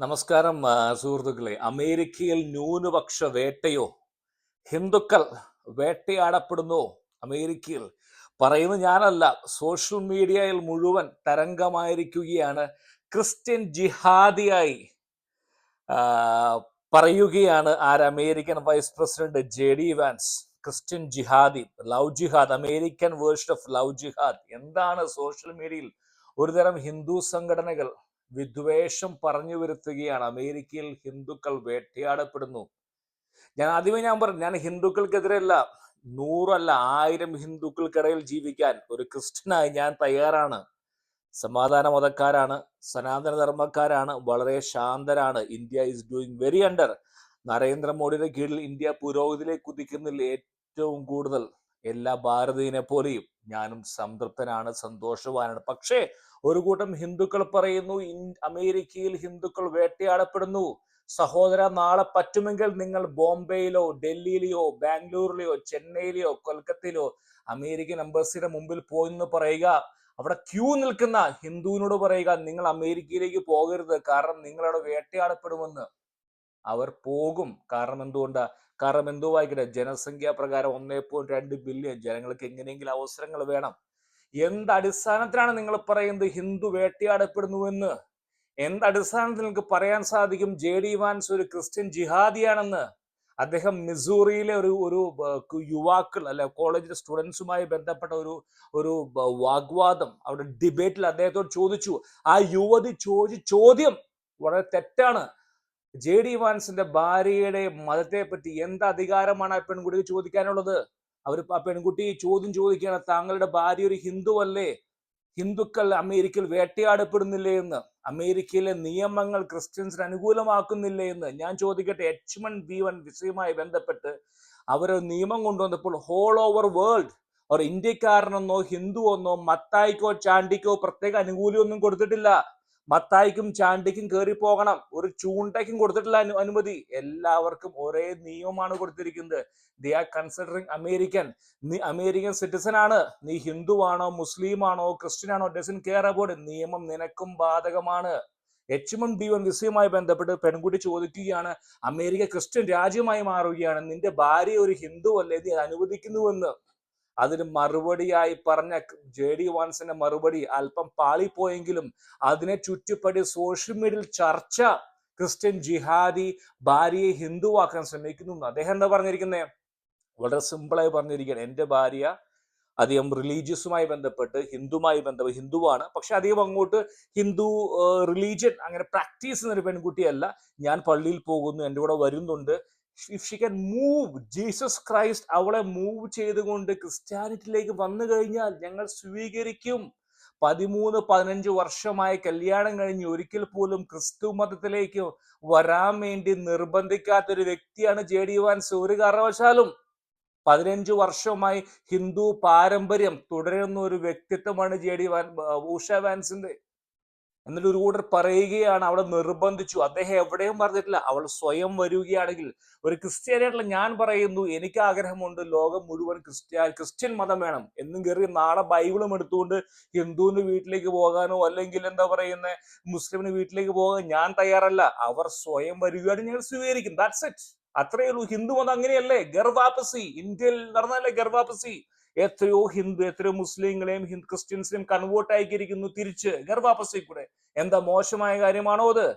നമസ്കാരം സുഹൃത്തുക്കളെ. അമേരിക്കയിൽ ന്യൂനപക്ഷ വേട്ടയോ? ഹിന്ദുക്കൾ വേട്ടയാടപ്പെടുന്നു അമേരിക്കയിൽ. പറയുന്നത് ഞാനല്ല സോഷ്യൽ മീഡിയയിൽ മുഴുവൻ തരംഗമായിരിക്കുകയാണ്. ക്രിസ്ത്യൻ ജിഹാദിയായി പറയുകയാണ് ആര്? American vice president J. D. Vance. Christian ജിഹാദി ലവ് ജിഹാദ് അമേരിക്കൻ വേർഷൻ ഓഫ് ലവ് ജിഹാദ്. എന്താണ് സോഷ്യൽ മീഡിയയിൽ ഒരുതരം ഹിന്ദു സംഘടനകൾ വിദ്വേഷം പറഞ്ഞു വരുത്തുകയാണ്. അമേരിക്കയിൽ ഹിന്ദുക്കൾ വേട്ടയാടപ്പെടുന്നു. ഞാൻ ആദ്യമേ ഞാൻ പറഞ്ഞു ഞാൻ ഹിന്ദുക്കൾക്കെതിരെയല്ല നൂറല്ല ആയിരം ഹിന്ദുക്കൾക്കിടയിൽ ജീവിക്കാൻ ഒരു ക്രിസ്ത്യനായി ഞാൻ തയ്യാറാണ്. സമാധാന മതക്കാരാണ് സനാതന ധർമ്മക്കാരാണ് വളരെ ശാന്തരാണ്. India is doing very under നരേന്ദ്രമോദിയുടെ കീഴിൽ ഇന്ത്യ പുരോഗതിയിലേക്ക് കുതിക്കുന്നതിൽ ഏറ്റവും കൂടുതൽ. എല്ലാ ഭാരതീയനെ പോലെയും ഞാനും സംതൃപ്തനാണ് സന്തോഷവാനാണ്. പക്ഷേ ഒരു കൂട്ടം ഹിന്ദുക്കൾ പറയുന്നു അമേരിക്കയിൽ ഹിന്ദുക്കൾ വേട്ടയാടപ്പെടുന്നു. സഹോദര നാളെ പറ്റുമെങ്കിൽ നിങ്ങൾ ബോംബെയിലോ ഡൽഹിയിലെയോ ബാംഗ്ലൂരിലെയോ ചെന്നൈയിലെയോ കൊൽക്കത്തയിലോ അമേരിക്കൻ എംബസിയുടെ മുമ്പിൽ പോയി എന്ന് പറയുക. അവിടെ ക്യൂ നിൽക്കുന്ന ഹിന്ദുവിനോട് പറയുക നിങ്ങൾ അമേരിക്കയിലേക്ക് പോകരുത്. കാരണം നിങ്ങളവിടെ വേട്ടയാടപ്പെടുമെന്ന്. അവർ പോകും. കാരണം എന്തുകൊണ്ട്? കാരണം എന്തോ വായിക്കട്ടെ ജനസംഖ്യാ പ്രകാരം ഒന്നേ പോയിന്റ് രണ്ട് ബില്യൺ ജനങ്ങൾക്ക് എങ്ങനെയെങ്കിലും അവസരങ്ങൾ വേണം. എന്ത് അടിസ്ഥാനത്തിലാണ് നിങ്ങൾ പറയുന്നത് ഹിന്ദു വേട്ടയാടപ്പെടുന്നുവെന്ന്? എന്ത് അടിസ്ഥാനത്തിൽ നിങ്ങൾക്ക് പറയാൻ സാധിക്കും? ജെ ഡി വാൻസ് ഒരു ക്രിസ്ത്യൻ ജിഹാദിയാണെന്ന്. അദ്ദേഹം മിസൂറിയിലെ ഒരു ഒരു യുവാക്കൾ അല്ലെ കോളേജിലെ സ്റ്റുഡൻസുമായി ബന്ധപ്പെട്ട ഒരു ഒരു വാഗ്വാദം അവിടെ ഡിബേറ്റിൽ അദ്ദേഹത്തോട് ചോദിച്ചു. ആ യുവതി ചോദിച്ച ചോദ്യം വളരെ തെറ്റാണ്. ജെ ഡി വാൻസിന്റെ ഭാര്യയുടെ മതത്തെ പറ്റി എന്ത് അധികാരമാണ് ആ പെൺകുട്ടിക്ക് ചോദിക്കാനുള്ളത്? അവർ ആ പെൺകുട്ടി ചോദ്യം ചോദിക്കുകയാണ് താങ്കളുടെ ഭാര്യ ഒരു ഹിന്ദു അല്ലേ ഹിന്ദുക്കൾ അമേരിക്കയിൽ വേട്ടയാടപ്പെടുന്നില്ലേ എന്ന്? അമേരിക്കയിലെ നിയമങ്ങൾ ക്രിസ്ത്യൻസിന് അനുകൂലമാക്കുന്നില്ലേ എന്ന്? ഞാൻ ചോദിക്കട്ടെ എച്ച് വൺ ബി വൺ വിഷയവുമായി ബന്ധപ്പെട്ട് അവർ നിയമം കൊണ്ടുവന്നപ്പോൾ ഹോൾ ഓവർ വേൾഡ് അവർ ഇന്ത്യക്കാരനെന്നോ ഹിന്ദു എന്നോ മത്തായിക്കോ ചാണ്ടിക്കോ പ്രത്യേക അനുകൂലിയൊന്നും കൊടുത്തിട്ടില്ല. മത്തായിക്കും ചാണ്ടിക്കും കയറി പോകണം. ഒരു ചൂണ്ടയ്ക്കും കൊടുത്തിട്ടില്ല അനുമതി. എല്ലാവർക്കും ഒരേ നിയമമാണ് കൊടുത്തിരിക്കുന്നത്. ദേ ആർ കൺസിഡറിങ് അമേരിക്കൻ നീ അമേരിക്കൻ സിറ്റിസൺ ആണ്. നീ ഹിന്ദുവാണോ മുസ്ലിം ആണോ ക്രിസ്ത്യൻ ആണോ ഡസൻ കെയർ അബൌട്ട് നിയമം നിനക്കും ബാധകമാണ്. എച്ച് എം ബി വൺ വിസയുമായി ബന്ധപ്പെട്ട് പെൺകുട്ടി ചോദിക്കുകയാണ്. അമേരിക്ക ക്രിസ്ത്യൻ രാജ്യമായി മാറുകയാണ്. നിന്റെ ഭാര്യ ഒരു ഹിന്ദു അല്ലേ നീ അനുവദിക്കുന്നുവെന്ന്. അതിന് മറുപടിയായി പറഞ്ഞ ജെ ഡി വാൻസിന്റെ മറുപടി അല്പം പാളിപ്പോയെങ്കിലും അതിനെ ചുറ്റിപ്പടി സോഷ്യൽ മീഡിയയിൽ ചർച്ച ക്രിസ്ത്യൻ ജിഹാദി ഭാര്യയെ ഹിന്ദുവാക്കാൻ ശ്രമിക്കുന്നു അദ്ദേഹം എന്താ പറഞ്ഞിരിക്കുന്നത് വളരെ സിമ്പിളായി പറഞ്ഞിരിക്കുകയാണ് എന്റെ ഭാര്യ അധികം റിലീജിയസുമായി ബന്ധപ്പെട്ട് ഹിന്ദുമായി ബന്ധപ്പെട്ട് ഹിന്ദുവാണ്. പക്ഷെ അധികം അങ്ങോട്ട് ഹിന്ദു റിലീജിയൻ അങ്ങനെ പ്രാക്ടീസ് ചെയ്യുന്ന ഒരു പെൺകുട്ടിയല്ല. ഞാൻ പള്ളിയിൽ പോകുന്നു എന്റെ കൂടെ വരുന്നുണ്ട്. If she can move Jesus Christ അവളെ മൂവ് ചെയ്തുകൊണ്ട് ക്രിസ്ത്യാനിറ്റിയിലേക്ക് വന്നു കഴിഞ്ഞാൽ ഞങ്ങൾ സ്വീകരിക്കും. പതിമൂന്ന് പതിനഞ്ച് വർഷമായി കല്യാണം കഴിഞ്ഞ് ഒരിക്കൽ പോലും ക്രിസ്തു മതത്തിലേക്ക് വരാൻ വേണ്ടി നിർബന്ധിക്കാത്ത ഒരു വ്യക്തിയാണ് ജെ ഡി വാൻസ് ഒരു കാരണവശാലും പതിനഞ്ച് വർഷമായി ഹിന്ദു പാരമ്പര്യം തുടരുന്ന ഒരു വ്യക്തിത്വമാണ് ജെ ഡി വാൻ ഉഷ വാൻസിന്റെ എന്നിട്ട് ഒരു കൂട്ടർ പറയുകയാണ് അവളെ നിർബന്ധിച്ചു. അദ്ദേഹം എവിടെയും പറഞ്ഞിട്ടില്ല. അവൾ സ്വയം വരികയാണെങ്കിൽ ഒരു ക്രിസ്ത്യാനിയായിട്ടുള്ള ഞാൻ പറയുന്നു എനിക്ക് ആഗ്രഹമുണ്ട് ലോകം മുഴുവൻ ക്രിസ്ത്യ ക്രിസ്ത്യൻ മതം വേണം. എന്നും കയറി നാളെ ബൈബിളും എടുത്തുകൊണ്ട് ഹിന്ദുവിന്റെ വീട്ടിലേക്ക് പോകാനോ അല്ലെങ്കിൽ എന്താ പറയുന്നത് മുസ്ലിമിന് വീട്ടിലേക്ക് പോകാൻ ഞാൻ തയ്യാറല്ല. അവർ സ്വയം വരികയാണ് ഞങ്ങൾ സ്വീകരിക്കും. ദാറ്റ്സ് ഇറ്റ് അത്രയേ ഉള്ളൂ. ഹിന്ദു മതം അങ്ങനെയല്ലേ? ഗർവാപസി ഇന്ത്യയിൽ നടന്നല്ലേ ഗർവാപസി എത്രയോ ഹിന്ദു എത്രയോ മുസ്ലിങ്ങളെയും ഹിന്ദു ക്രിസ്ത്യൻസിനെയും കൺവേർട്ട് ആയിരിക്കുന്നു തിരിച്ച് ഗർഭാപസി കൂടെ എന്താ മോശമായ കാര്യമാണോ അത്?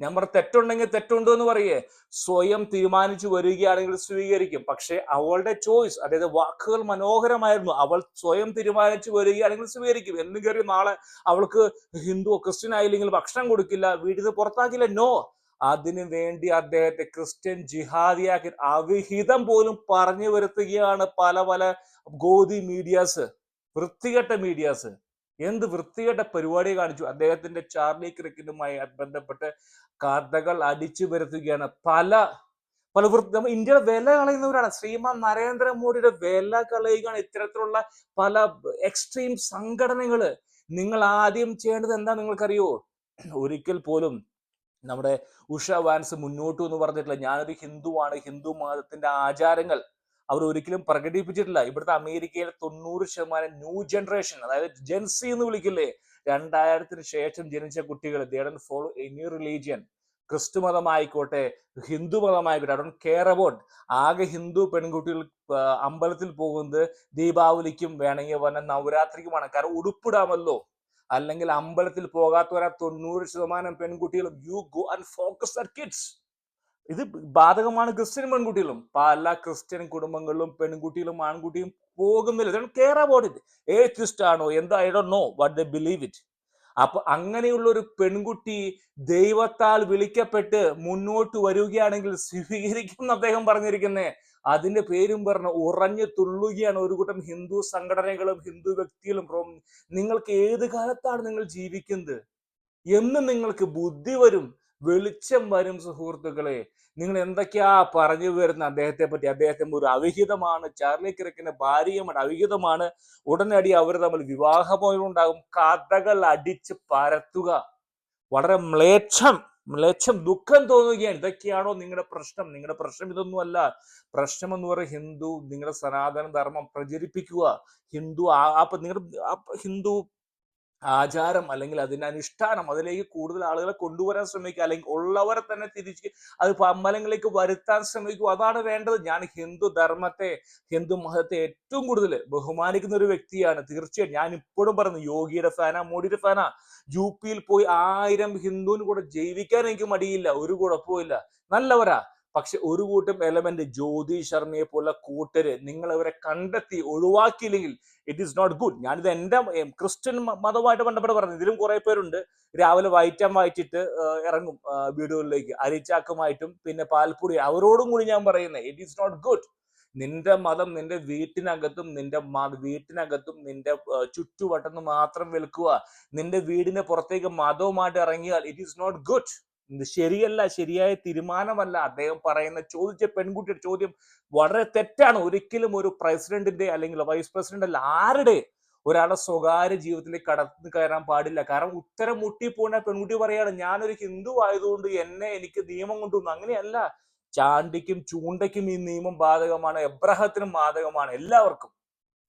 ഞാൻ പറഞ്ഞ തെറ്റുണ്ടെങ്കിൽ തെറ്റുണ്ടോ എന്ന് പറയേ. സ്വയം തീരുമാനിച്ചു വരികയാണെങ്കിൽ സ്വീകരിക്കും. പക്ഷേ അവളുടെ ചോയ്സ് അതായത് വാക്കുകൾ മനോഹരമായിരുന്നു. അവൾ സ്വയം തീരുമാനിച്ചു വരികയാണെങ്കിൽ സ്വീകരിക്കും. എന്നും കയറി നാളെ അവൾക്ക് ഹിന്ദു ക്രിസ്ത്യൻ ആയില്ലെങ്കിൽ ഭക്ഷണം കൊടുക്കില്ല. വീട്ടിൽ നിന്ന് പുറത്താക്കില്ല. നോ അതിനു വേണ്ടി അദ്ദേഹത്തെ ക്രിസ്ത്യൻ ജിഹാദിയാക്കി അവിഹിതം പോലും പറഞ്ഞു വരുത്തുകയാണ് പല പല ഗോതി മീഡിയാസ് വൃത്തികെട്ട മീഡിയാസ് എന്ത് വൃത്തികെട്ട പരിപാടി കാണിച്ചു. അദ്ദേഹത്തിന്റെ ചാർലി ക്രിക്കറ്റുമായി ബന്ധപ്പെട്ട് കഥകൾ അടിച്ചു വരുത്തുകയാണ്. പല പല വൃത്തി നമ്മൾ ഇന്ത്യയുടെ വില കളയുന്നവരാണ്. ശ്രീമാൻ നരേന്ദ്രമോദിയുടെ വില കളയുകയാണ് ഇത്തരത്തിലുള്ള പല എക്സ്ട്രീം സംഘടനകൾ. നിങ്ങൾ ആദ്യം ചെയ്യേണ്ടത് എന്താ നിങ്ങൾക്കറിയോ? ഒരിക്കൽ പോലും നമ്മുടെ ഉഷ വാൻസ് മുന്നോട്ടു എന്ന് പറഞ്ഞിട്ടില്ല. ഞാനൊരു ഹിന്ദുവാണ്. ഹിന്ദു മതത്തിന്റെ ആചാരങ്ങൾ അവർ ഒരിക്കലും പ്രകടിപ്പിച്ചിട്ടില്ല. ഇവിടുത്തെ അമേരിക്കയിലെ തൊണ്ണൂറ് ശതമാനം ന്യൂ ജനറേഷൻ അതായത് ജെൻസി എന്ന് വിളിക്കില്ലേ രണ്ടായിരത്തിന് ശേഷം ജനിച്ച കുട്ടികൾ ഫോളോ എനി റിലീജിയൻ ക്രിസ്തു മതമായിക്കോട്ടെ ഹിന്ദു മതമായിക്കോട്ടെ ഡോണ്ട് കെയർ അബൌട്ട് ആകെ ഹിന്ദു പെൺകുട്ടികൾ അമ്പലത്തിൽ പോകുന്നത് ദീപാവലിക്കും വേണമെങ്കിൽ പറഞ്ഞ നവരാത്രിക്കുമാണ്. കാരണം ഉടുപ്പിടാമല്ലോ. അല്ലെങ്കിൽ അമ്പലത്തിൽ പോകാത്തവരാ തൊണ്ണൂറ് ശതമാനം പെൺകുട്ടികളും. You go and focus our kids ഇത് ബാധകമാണ് ക്രിസ്ത്യൻ പെൺകുട്ടികളും. പല ക്രിസ്ത്യൻ കുടുംബങ്ങളിലും പെൺകുട്ടികളും ആൺകുട്ടിയും പോകുന്നില്ല. കെയർ അബൌട്ട് ഇറ്റ് ഏത്തിസ്റ്റ് ആണോ? എന്താ? I do know what the believe it അപ്പൊ അങ്ങനെയുള്ള ഒരു പെൺകുട്ടി ദൈവത്താൽ വിളിക്കപ്പെട്ട് മുന്നോട്ട് വരികയാണെങ്കിൽ സ്വീകരിക്കും എന്ന് അദ്ദേഹം പറഞ്ഞിരിക്കുന്നേ. അതിന്റെ പേരും പറഞ്ഞ് ഉറഞ്ഞു തുള്ളുകയാണ് ഒരു കൂട്ടം ഹിന്ദു സംഘടനകളും ഹിന്ദു വ്യക്തികളും. നിങ്ങൾക്ക് ഏത് കാലത്താണ് നിങ്ങൾ ജീവിക്കുന്നത്? എന്ന് നിങ്ങൾക്ക് ബുദ്ധി വരും. വെളിച്ചം വരും സുഹൃത്തുക്കളെ. നിങ്ങൾ എന്തൊക്കെയാ പറഞ്ഞു വരുന്ന അദ്ദേഹത്തെ പറ്റി അദ്ദേഹത്തിന് ഒരു അവിഹിതമാണ്. ചാർലി ക്രിക്കിന്റെ ഭാര്യയുമാണ് അവിഹിതമാണ്. ഉടനടി അവർ തമ്മിൽ വിവാഹമോചനം ഉണ്ടാകും കഥകൾ അടിച്ച് പരത്തുക. വളരെ മ്ലേച്ഛം മ്ലേച്ഛം ദുഃഖം തോന്നുകയാണ്. ഇതൊക്കെയാണോ നിങ്ങളുടെ പ്രശ്നം? നിങ്ങളുടെ പ്രശ്നം ഇതൊന്നുമല്ല. പ്രശ്നം എന്ന് പറയുന്നത് ഹിന്ദു നിങ്ങളുടെ സനാതന ധർമ്മം പ്രചരിപ്പിക്കുക. ഹിന്ദു ആ നിങ്ങളുടെ ഹിന്ദു ആചാരം അല്ലെങ്കിൽ അതിന്റെ അനുഷ്ഠാനം അതിലേക്ക് കൂടുതൽ ആളുകളെ കൊണ്ടുവരാൻ ശ്രമിക്കുക അല്ലെങ്കിൽ ഉള്ളവരെ തന്നെ തിരിച്ച് അത് അമ്പലങ്ങളിലേക്ക് വരുത്താൻ ശ്രമിക്കുക. അതാണ് വേണ്ടത്. ഞാൻ ഹിന്ദു ധർമ്മത്തെ ഹിന്ദു മതത്തെ ഏറ്റവും കൂടുതൽ ബഹുമാനിക്കുന്ന ഒരു വ്യക്തിയാണ്. തീർച്ചയായും ഞാൻ ഇപ്പോഴും പറയുന്നു യോഗിയുടെ ഫാന മോഡിയുടെ ഫാന യു പിയിൽ പോയി ആയിരം ഹിന്ദുവിന് കൂടെ ജീവിക്കാൻ എനിക്ക് മടിയില്ല. ഒരു കുഴപ്പമില്ല നല്ലവരാ. പക്ഷെ ഒരു കൂട്ടം എലമെന്റ് ജ്യോതി ശർമ്മയെ പോലെ കൂട്ടര് നിങ്ങൾ അവരെ കണ്ടെത്തി ഒഴിവാക്കിയില്ലെങ്കിൽ ഇറ്റ് ഈസ് നോട്ട് ഗുഡ് ഞാനിത് എന്റെ ഉം, ക്രിസ്ത്യൻ മതവുമായിട്ട് ബന്ധപ്പെട്ട് പറഞ്ഞു ഇതിലും കുറെ പേരുണ്ട്. രാവിലെ വയറ്റാൻ വായിച്ചിട്ട് ഇറങ്ങും വീടുകളിലേക്ക്. അരിച്ചാക്കുമായിട്ടും പിന്നെ പാൽപ്പൊടി. അവരോടും കൂടി ഞാൻ പറയുന്നത് ഇറ്റ് ഈസ് നോട്ട് ഗുഡ് നിന്റെ മതം നിന്റെ വീട്ടിനകത്തും നിന്റെ വീട്ടിനകത്തും നിന്റെ ചുറ്റുവട്ടത്തും മാത്രം വിൽക്കുക. നിന്റെ വീടിന്റെ പുറത്തേക്ക് മതവുമായിട്ട് ഇറങ്ങിയാൽ ഇറ്റ് ഈസ് നോട്ട് ഗുഡ് ഇത് ശരിയല്ല ശരിയായ തീരുമാനമല്ല. അദ്ദേഹം പറയുന്ന ചോദിച്ച പെൺകുട്ടിയുടെ ചോദ്യം വളരെ തെറ്റാണ്. ഒരിക്കലും ഒരു പ്രസിഡന്റിന്റെ അല്ലെങ്കിൽ വൈസ് പ്രസിഡന്റ് അല്ല ആരുടെ? ഒരാളെ സ്വകാര്യ ജീവിതത്തിലേക്ക് കടന്നു കയറാൻ പാടില്ല. കാരണം ഉത്തരം മുട്ടിപ്പോണ പെൺകുട്ടി പറയാണ് ഞാനൊരു ഹിന്ദു ആയതുകൊണ്ട് എന്നെ എനിക്ക് നിയമം കൊണ്ടുവന്നു. അങ്ങനെയല്ല. ചാണ്ടിക്കും ചൂണ്ടയ്ക്കും ഈ നിയമം ബാധകമാണ് എബ്രഹത്തിനും ബാധകമാണ് എല്ലാവർക്കും.